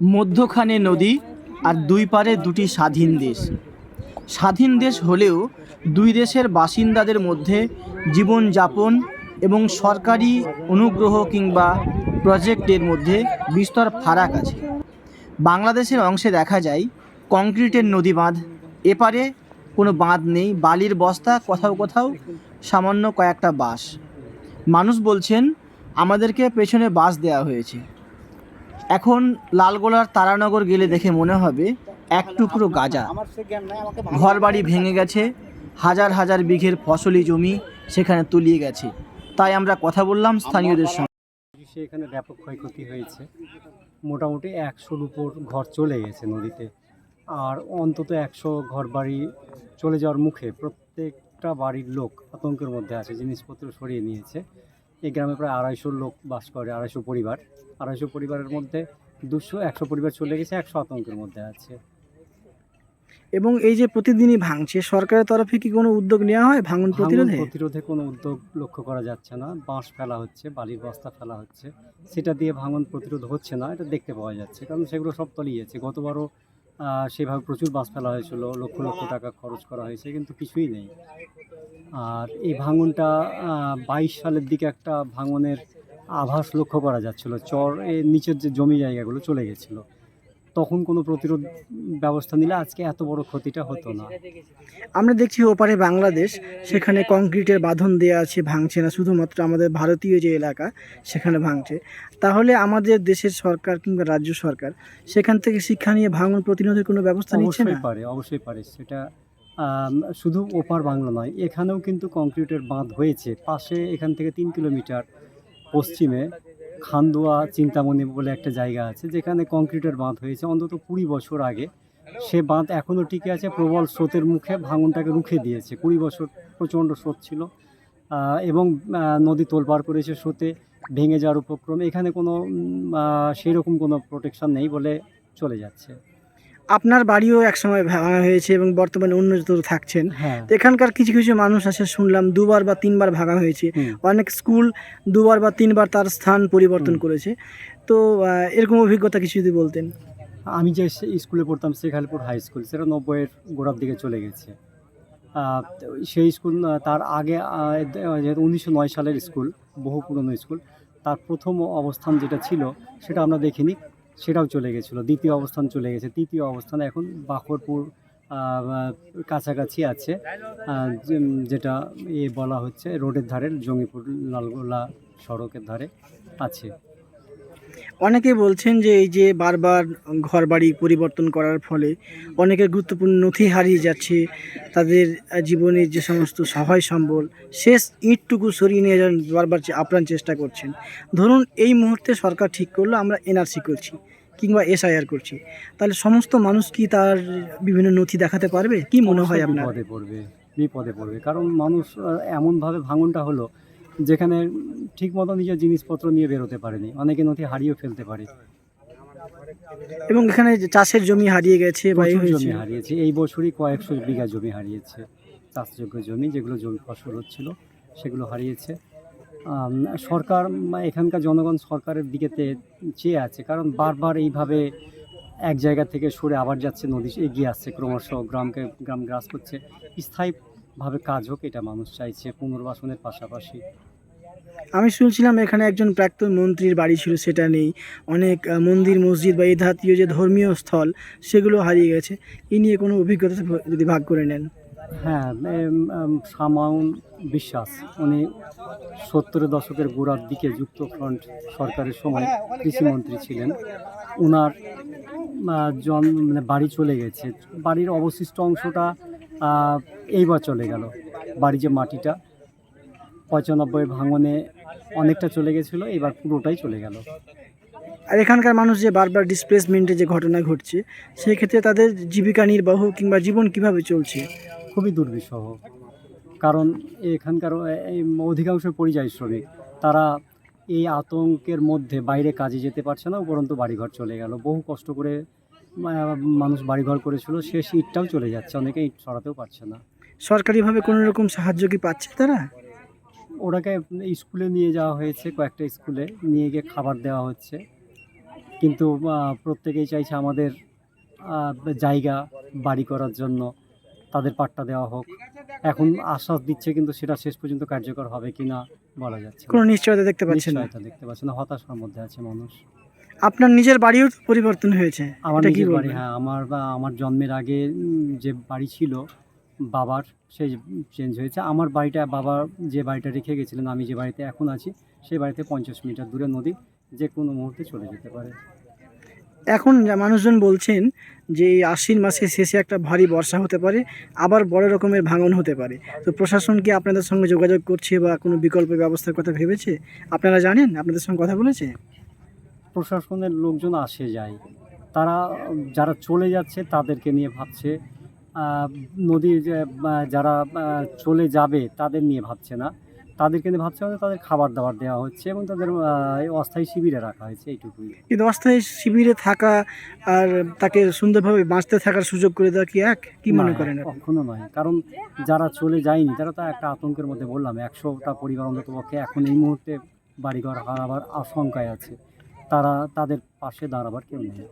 মধ্যখানে নদী আর দুই পারে দুটি স্বাধীন দেশ। স্বাধীন দেশ হলেও দুই দেশের বাসিন্দাদের মধ্যে জীবনযাপন এবং সরকারি অনুগ্রহ কিংবা প্রজেক্টের মধ্যে বিস্তর ফারাক আছে। বাংলাদেশের অংশে দেখা যায়, কংক্রিটের নদী বাঁধ। এপারে কোনো বাঁধ নেই, বালির বস্তা, কোথাও কোথাও সামান্য কয়েকটা বাস মানুষ বলছেন, আমাদেরকে পেছনে বাস দেওয়া হয়েছে। এখন লালগোলার তারানগর গেলে দেখে মনে হবে এক টুকরো গাজা। ঘরবাড়ি ভেঙে গেছে, হাজার হাজার বিঘের ফসলি জমি সেখানে তলিয়ে গেছে। তাই আমরা কথা বললাম স্থানীয়দের সঙ্গে। এখানে ব্যাপক ক্ষয়ক্ষতি হয়েছে। মোটামুটি একশোর উপর ঘর চলে গেছে নদীতে। আর অন্তত একশো ঘর বাড়ি চলে যাওয়ার মুখে প্রত্যেকটা বাড়ির লোক আতঙ্কের মধ্যে আছে, জিনিসপত্র সরিয়ে নিয়েছে। এই গ্রামে প্রায় আড়াইশো লোক বাস করে আড়াইশো পরিবার। আড়াইশো পরিবারের মধ্যে দুশো একশো পরিবার চলে গেছে একশো আতঙ্কের মধ্যে আছে। এবং এই যে প্রতিদিনই ভাঙছে সরকারের তরফে কি কোনো উদ্যোগ নেওয়া হয় ভাঙন প্রতিরোধে? প্রতিরোধে কোনো উদ্যোগ লক্ষ্য করা যাচ্ছে না। বাঁশ ফেলা হচ্ছে বালির বস্তা ফেলা হচ্ছে। সেটা দিয়ে ভাঙন প্রতিরোধ হচ্ছে না এটা দেখতে পাওয়া যাচ্ছে। কারণ সেগুলো সব তলিয়ে যাচ্ছে গতবারও সেভাবে প্রচুর বাঁশ ফেলা হয়েছিল লক্ষ লক্ষ টাকা খরচ করা হয়েছে কিন্তু কিছুই নেই। আর এই ভাঙনটা বাইশ সালের দিকে একটা ভাঙনের আভাস লক্ষ্য করা যাচ্ছিল। চর এর নিচের যে জমি জায়গাগুলো চলে গেছিল। তখন কোনো প্রতিরোধ ব্যবস্থা নিলে আজকে এত বড় ক্ষতিটা হতো না। আমরা দেখছি ওপারে বাংলাদেশ সেখানে কংক্রিটের বাঁধন দেওয়া আছে ভাঙছে না। শুধুমাত্র আমাদের ভারতীয় যে এলাকা সেখানে ভাঙছে। তাহলে আমাদের দেশের সরকার কিংবা রাজ্য সরকার সেখান থেকে শিক্ষা নিয়ে ভাঙন প্রতিরোধের কোনো ব্যবস্থা নিচ্ছে না? পারে অবশ্যই পারে। সেটা শুধু ওপার বাংলা নয়, এখানেও কিন্তু কংক্রিটের বাঁধ হয়েছে। পাশে এখান থেকে তিন কিলোমিটার পশ্চিমে খান্দুয়া, চিন্তামণি বলে একটা জায়গা আছে, যেখানে কংক্রিটের বাঁধ হয়েছে। অন্তত কুড়ি বছর আগে সে বাঁধ এখনও টিকে আছে, প্রবল স্রোতের মুখে ভাঙনটাকে রুখে দিয়েছে। কুড়ি বছর প্রচণ্ড স্রোত ছিল এবং নদী তোলপাড় করেছে স্রোতে, ভেঙে যাওয়ার উপক্রম। এখানে কোনো সেই রকম কোনো প্রোটেকশন নেই বলে চলে যাচ্ছে। আপনার বাড়িও একসময় ভাঙা হয়েছে এবং বর্তমানে অন্যত্র থাকছেন। হ্যাঁ। তো এখানকার কিছু কিছু মানুষ আছে শুনলাম দুবার বা তিনবার ভাঙা হয়েছে। অনেক স্কুল দুবার বা তিনবার তার স্থান পরিবর্তন করেছে। তো এরকম অভিজ্ঞতা কিছু যদি বলতেন। আমি যে স্কুলে পড়তাম শেখালিপুর হাই স্কুল সেটা নব্বইয়ের গোড়ার দিকে চলে গেছে। সেই স্কুল তার আগে যেহেতু উনিশশো নয় সালের স্কুল বহু পুরনো স্কুল তার প্রথম অবস্থান যেটা ছিল সেটা আমরা দেখিনি। সেটাও চলে গেছিল, দ্বিতীয় অবস্থান চলে গেছে। তৃতীয় অবস্থান এখন বাখরপুর কাছাকাছি আছে যেটা এ বলা হচ্ছে রোডের ধারে জঙ্গিপুর লালগোলা সড়কের ধারে আছে। অনেকে বলছেন যে এই যে বারবার ঘর বাড়ি পরিবর্তন করার ফলে অনেকের গুরুত্বপূর্ণ নথি হারিয়ে যাচ্ছে তাদের জীবনের যে সমস্ত সহায় সম্বল শেষ ইটটুকু সরিয়ে নিয়ে যান বারবার আপ্রাণ চেষ্টা করছেন। ধরুন এই মুহূর্তে সরকার ঠিক করল আমরা এনআরসি করছি কিংবা এসআইআর করছি। তাহলে সমস্ত মানুষ কি তার বিভিন্ন নথি দেখাতে পারবে? কি মনে হয় আপনার? বিপদে পড়বে বিপদে পড়বে। কারণ মানুষ এমনভাবে ভাঙনটা হলো যেখানে ঠিক মতো নিজের জিনিসপত্র নিয়ে বেরোতে পারেনি। অনেকে নথি হারিয়েও ফেলতে পারে। এবং এখানে যে চাষের জমি হারিয়ে গেছে বা এই প্রচুর হয়েছে? জমি হারিয়েছে। এই বছরই কয়েকশো বিঘা জমি হারিয়েছে। চাষযোগ্য জমি যেগুলো জমি ফসল হচ্ছিল সেগুলো হারিয়েছে। আম, সরকার এখানকার জনগণ সরকারের দিকেতে চেয়ে আছে কারণ বারবার এইভাবে এক জায়গা থেকে সরে আবার যাচ্ছে নদী এগিয়ে আসছে ক্রমশ গ্রামকে গ্রাম গ্রাস করছে। স্থায়ীভাবে কাজ হোক এটা মানুষ চাইছে পুনর্বাসনের পাশাপাশি। আমি শুনছিলাম এখানে একজন প্রাক্তন মন্ত্রীর বাড়ি ছিল, সেটা নেই। অনেক মন্দির, মসজিদ বা এই জাতীয় যে ধর্মীয় স্থল, সেগুলো হারিয়ে গেছে। এই নিয়ে কোনো অভিজ্ঞতা যদি ভাগ করে নেন। হ্যাঁ সামাউন বিশ্বাস, উনি সত্তরের দশকের গোড়ার দিকে যুক্ত ফ্রন্ট সরকারের সময় কৃষিমন্ত্রী ছিলেন। ওনার জন মানে বাড়ি চলে গেছে। বাড়ির অবশিষ্ট অংশটা এইবার চলে গেল। বাড়ি যে মাটিটা, পঁচানব্বই ভাঙনে অনেকটা চলে গেছিল এবার পুরোটাই চলে গেল। আর এখানকার মানুষ যে বারবার ডিসপ্লেসমেন্টে যে ঘটনা ঘটছে সেই ক্ষেত্রে তাদের জীবিকা নির্বাহ কিংবা জীবন কীভাবে চলছে? খুবই দুর্বিষহ। কারণ এখানকার এই অধিকাংশ পরিযায়ী শ্রমিক তারা এই আতঙ্কের মধ্যে বাইরে কাজে যেতে পারছে না উপরন্তু বাড়িঘর চলে গেল। বহু কষ্ট করে মানুষ বাড়িঘর করেছিল শেষ ইটটাও চলে যাচ্ছে অনেকে ইট সরাতেও পারছে না। সরকারিভাবে কোনো রকম সাহায্য কি পাচ্ছে তারা? ওটাকে স্কুলে নিয়ে যাওয়া হয়েছে কয়েকটা স্কুলে নিয়ে গিয়ে খাবার দেওয়া হচ্ছে। কিন্তু প্রত্যেকেই চাইছে আমাদের জায়গা বাড়ি করার জন্য তাদের পাট্টা দেওয়া হোক। এখন আশ্বাস দিচ্ছে কিন্তু সেটা শেষ পর্যন্ত কার্যকর হবে কি না বলা যাচ্ছে। কোনো নিশ্চয়তা দেখতে পাচ্ছেন? না দেখতে পাচ্ছে না হতাশার মধ্যে আছে মানুষ। আপনার নিজের বাড়িও পরিবর্তন হয়েছে। আমার নিজের বাড়ি হ্যাঁ আমার বা আমার জন্মের আগে যে বাড়ি ছিল বাবার সেই চেঞ্জ হয়েছে। আমার বাড়িটা বাবা যে বাড়িটা রেখে গেছিলেন আমি যে বাড়িতে এখন আছি সেই বাড়িতে পঞ্চাশ মিটার দূরে নদী যে কোনো মুহূর্তে চলে যেতে পারে। এখন যা মানুষজন বলছেন যে এই আশ্বিন মাসের শেষে একটা ভারী বর্ষা হতে পারে আবার বড় রকমের ভাঙন হতে পারে। তো প্রশাসন কি আপনাদের সঙ্গে যোগাযোগ করছে বা কোনো বিকল্প ব্যবস্থার কথা ভেবেছে? আপনারা জানেন? আপনাদের সঙ্গে কথা বলেছে? প্রশাসনের লোকজন আসে যায়। তারা যারা চলে যাচ্ছে তাদেরকে নিয়ে ভাবছে। যে, যারা চলে যাবে তাদের নিয়ে ভাবছে না। তাদেরকে নিয়ে ভাবছে মানে তাদের খাবার দাবার দেওয়া হচ্ছে এবং তাদের অস্থায়ী শিবিরে রাখা হয়েছে এইটুকুই। কিন্তু অস্থায়ী শিবিরে থাকা আর তাকে সুন্দরভাবে বাঁচতে থাকার সুযোগ করে দেওয়া কি এক? কি মনে করেন? কখনো নয়। কারণ যারা চলে যায়নি তারা তো একটা আতঙ্কের মধ্যে বললাম একশোটা পরিবার অন্তত পক্ষে এখন এই মুহূর্তে বাড়িঘর হারাবার আশঙ্কায় আছে। তারা তাদের পাশে দাঁড়াবার কেউ নেই।